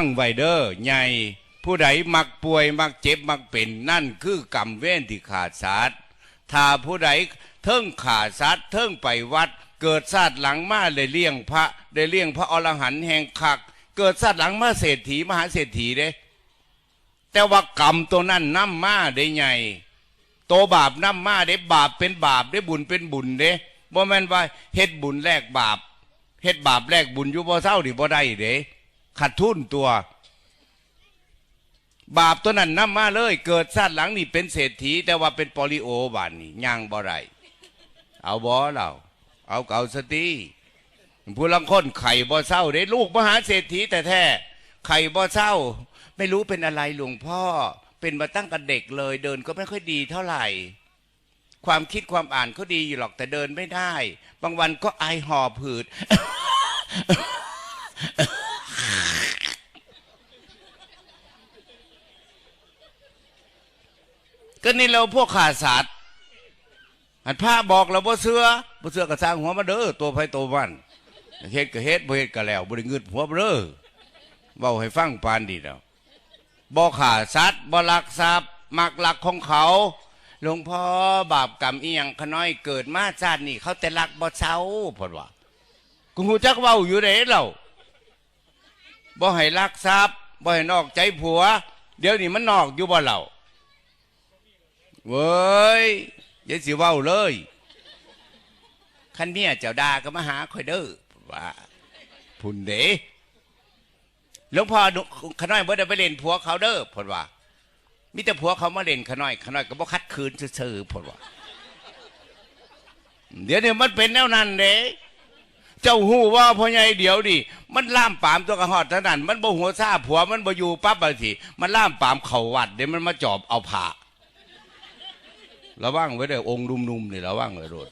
ตั้งไวเดอร์ใหญ่ผู้ใดมักป่วยมักเจ็บมักเป็นนั่นคือกรรมเว้นที่ขาดสาดถ้าผู้ใดเทิงขาดสัตว์เทิงไปวัด เกิดชาติหลังมาได้เลี้ยงพระได้เลี้ยงพระอรหันต์แห่งคัก เกิดชาติหลังมาเศรษฐีมหาเศรษฐีเด้ แต่ว่ากรรมตัวนั้นน้ำมาได้ไงโตบาปน้ำมาได้บาปเป็นบาปได้บุญเป็นบุญเด้บ่แม่นว่าเฮ็ดบุญแลกบาปเฮ็ดบาปแลกบุญอยู่บ่เศร้าดิบ่ได้เด้ ขาดทุนตัว บาปตัวนั้นนำมาเลย เกิดชาติหลังนี่เป็นเศรษฐี แต่ว่าเป็นปอลิโอบานนี่ย่างบ่ไรเอาบ่เราเอาเก่าสติผู้ลังคนไข่บ่เศร้าเด้ลูกมหาเศรษฐีแต่แท้ไข่บ่เศร้า ไม่รู้เป็นอะไรหลวงพ่อ เป็นมาตั้งแต่เด็กเลย เดินก็ไม่ค่อยดีเท่าไหร่ความคิดความอ่านเขาดีอยู่หรอกแต่เดินไม่ได้ บางวันก็ไอหอบหืด ก็นี่เราพวกขาดสัตว์หันผ้าบอกเราบ่เสือบ่เสือกระสร้างหัวมาเด้อตัวไผตัวมันเฮ็ดก็เฮ็ดบ่เฮ็ดก็แล้วบ่ได้เงืดหัวเด้อเว้าให้ฟังปานดีแล้วบ่ขาดสัตว์บ่ลักทรัพย์มักลักของเขาหลวงพ่อบาปกรรมอีหยังขน้อยเกิดมาชาตินี้เขาแต่ลักบ่เซาเพิ่นว่ากูฮู้จักเว้าอยู่เด้เราบ่ให้ลักทรัพย์บ่ให้นอกใจผัว เดี๋ยวนี้มันนอกอยู่บ่เรา เว้ยยัยสิเว้าเลยขันเมียเจ้าดาก็มาหาคอยเด้อว่าพุ่นเด๋หลวงพ่อขน้อยบ่ได้ไปเล่นผัวเขาเด้อพนว่ามีแต่ผัวเขามาเล่นขน้อยขน้อยก็บ่คัดคืนซื่อๆพนว่าเดี๋ยวนี้มันเป็นแนวนั้นเด้เจ้าหู้ว่าพ่อใหญ่เดี๋ยวดิมันล่ามปามตัวกระหอดเท่านั้น มันบ่หัวซาผัวมันบ่อยู่ปั๊บบางทีมันล่ามปามเข่าวัดเดี๋ยวมันมาจอบเอาผ้า ระว่างไว้เด้อองค์นุ่มๆนี่ระว่างไว้โดด